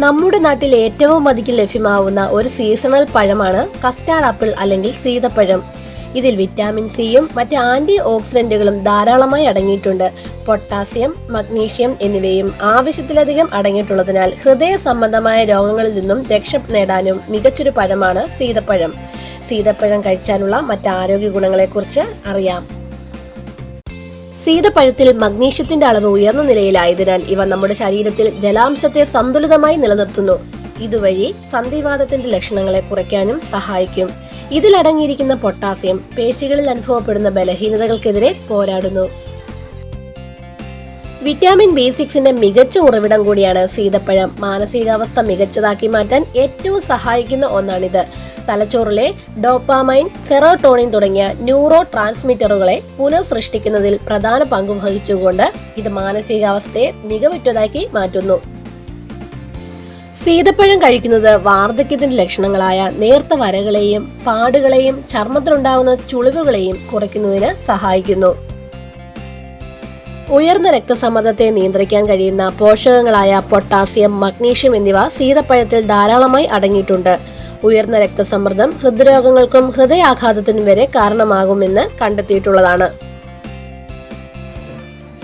നമ്മുടെ നാട്ടിൽ ഏറ്റവും അധികം ലഭ്യമാവുന്ന ഒരു സീസണൽ പഴമാണ് കസ്റ്റാർഡ് ആപ്പിൾ അല്ലെങ്കിൽ സീതപ്പഴം. ഇതിൽ വിറ്റാമിൻ സിയും മറ്റ് ആന്റി ഓക്സിഡന്റുകളും ധാരാളമായി അടങ്ങിയിട്ടുണ്ട്. പൊട്ടാസ്യം മഗ്നീഷ്യം എന്നിവയും ആവശ്യത്തിലധികം അടങ്ങിയിട്ടുള്ളതിനാൽ ഹൃദയ സംബന്ധമായ രോഗങ്ങളിൽ നിന്നും രക്ഷ നേടാനും മികച്ചൊരു പഴമാണ് സീതപ്പഴം. സീതപ്പഴം കഴിച്ചാലുള്ള മറ്റ് ആരോഗ്യ ഗുണങ്ങളെക്കുറിച്ച് അറിയാം. സീതപ്പഴത്തിൽ മഗ്നീഷ്യത്തിന്റെ അളവ് ഉയർന്ന നിലയിലായതിനാൽ ഇവ നമ്മുടെ ശരീരത്തിൽ ജലാംശത്തെ സന്തുലിതമായി നിലനിർത്തുന്നു. ഇതുവഴി സന്ധിവാദത്തിന്റെ ലക്ഷണങ്ങളെ കുറയ്ക്കാനും സഹായിക്കും. ഇതിലടങ്ങിയിരിക്കുന്ന പൊട്ടാസ്യം പേശികളിൽ അനുഭവപ്പെടുന്ന ബലഹീനതകൾക്കെതിരെ പോരാടുന്നു. വിറ്റാമിൻ ബി സിക്സിന്റെ മികച്ച ഉറവിടം കൂടിയാണ് സീതപ്പഴം. മാനസികാവസ്ഥ മികച്ചതാക്കി മാറ്റാൻ ഏറ്റവും സഹായിക്കുന്ന ഒന്നാണിത്. തലച്ചോറിലെ ഡോപ്പാമൈൻ സെറോട്ടോണിൻ തുടങ്ങിയ ന്യൂറോ ട്രാൻസ്മിറ്ററുകളെ പുനഃസൃഷ്ടിക്കുന്നതിൽ പ്രധാന പങ്ക് വഹിച്ചുകൊണ്ട് ഇത് മാനസികാവസ്ഥയെ മികവുറ്റതാക്കി മാറ്റുന്നു. സീതപ്പഴം കഴിക്കുന്നത് വാർദ്ധക്യത്തിന്റെ ലക്ഷണങ്ങളായ നേർത്ത വരകളെയും പാടുകളെയും ചർമ്മത്തിലുണ്ടാകുന്ന ചുളിവുകളെയും കുറയ്ക്കുന്നതിന് സഹായിക്കുന്നു. ഉയർന്ന രക്തസമ്മർദ്ദത്തെ നിയന്ത്രിക്കാൻ കഴിയുന്ന പോഷകങ്ങളായ പൊട്ടാസ്യം മഗ്നീഷ്യം എന്നിവ സീതപ്പഴത്തിൽ ധാരാളമായി അടങ്ങിയിട്ടുണ്ട്. ഉയർന്ന രക്തസമ്മർദ്ദം ഹൃദ്രോഗങ്ങൾക്കും ഹൃദയാഘാതത്തിനും വരെ കാരണമാകുമെന്ന് കണ്ടെത്തിയിട്ടുള്ളതാണ്.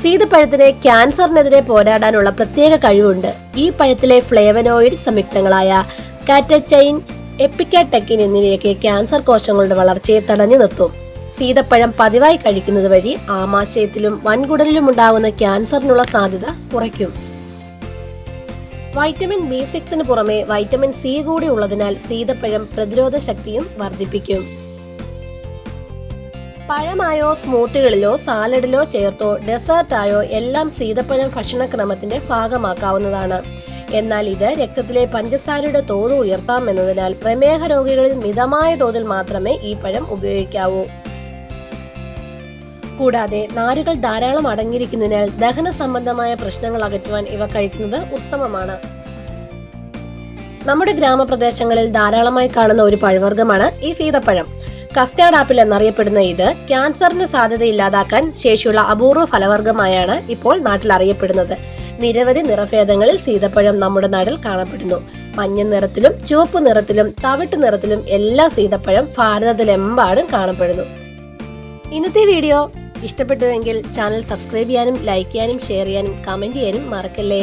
സീതപ്പഴത്തിന് ക്യാൻസറിനെതിരെ പോരാടാനുള്ള പ്രത്യേക കഴിവുണ്ട്. ഈ പഴത്തിലെ ഫ്ലേവനോയിഡ് സംയുക്തങ്ങളായ കാറ്റച്ചൈൻ എപ്പിക്കാടെക്കിൻ എന്നിവയൊക്കെ ക്യാൻസർ കോശങ്ങളുടെ വളർച്ചയെ തടഞ്ഞു നിർത്തും. സീതപ്പഴം പതിവായി കഴിക്കുന്നത് വഴി ആമാശയത്തിലും വൻകുടലിലും ഉണ്ടാകുന്ന ക്യാൻസറിനുള്ള സാധ്യത കുറയ്ക്കും. വൈറ്റമിൻ ബി സിക്സിന് പുറമെ വൈറ്റമിൻ സി കൂടി ഉള്ളതിനാൽ സീതപ്പഴം പ്രതിരോധ ശക്തിയും വർദ്ധിപ്പിക്കും. പഴമായോ സ്മൂത്തുകളിലോ സാലഡിലോ ചേർത്തോ ഡെസേർട്ടായോ എല്ലാം സീതപ്പഴം ഭക്ഷണക്രമത്തിന്റെ ഭാഗമാക്കാവുന്നതാണ്. എന്നാൽ ഇത് രക്തത്തിലെ പഞ്ചസാരയുടെ തോത് ഉയർത്താമെന്നതിനാൽ പ്രമേഹ രോഗികളിൽ മിതമായ തോതിൽ മാത്രമേ ഈ പഴം ഉപയോഗിക്കാവൂ. കൂടാതെ നാരുകൾ ധാരാളം അടങ്ങിയിരിക്കുന്നതിനാൽ ദഹന സംബന്ധമായ പ്രശ്നങ്ങൾ അകറ്റുവാൻ ഇവ കഴിക്കുന്നത് ഉത്തമമാണ്. നമ്മുടെ ഗ്രാമപ്രദേശങ്ങളിൽ ധാരാളമായി കാണുന്ന ഒരു പഴവർഗമാണ് ഈ സീതപ്പഴം. കസ്റ്റാർഡ് ആപ്പിൾ എന്നറിയപ്പെടുന്ന ഇത് ക്യാൻസറിന് സാധ്യത ഇല്ലാതാക്കാൻ ശേഷിയുള്ള അപൂർവ ഫലവർഗമായാണ് ഇപ്പോൾ നാട്ടിൽ അറിയപ്പെടുന്നത്. നിരവധി നിറഭേദങ്ങളിൽ സീതപ്പഴം നമ്മുടെ നാട്ടിൽ കാണപ്പെടുന്നു. മഞ്ഞ നിറത്തിലും ചുവപ്പ് നിറത്തിലും തവിട്ട് നിറത്തിലും എല്ലാ സീതപ്പഴം ഭാരതത്തിലെമ്പാടും കാണപ്പെടുന്നു. ഇന്നത്തെ വീഡിയോ ഇഷ്ടപ്പെട്ടുവെങ്കിൽ ചാനൽ സബ്സ്ക്രൈബ് ചെയ്യാനും ലൈക്ക് ചെയ്യാനും ഷെയർ ചെയ്യാനും കമന്റ് ചെയ്യാനും മറക്കല്ലേ?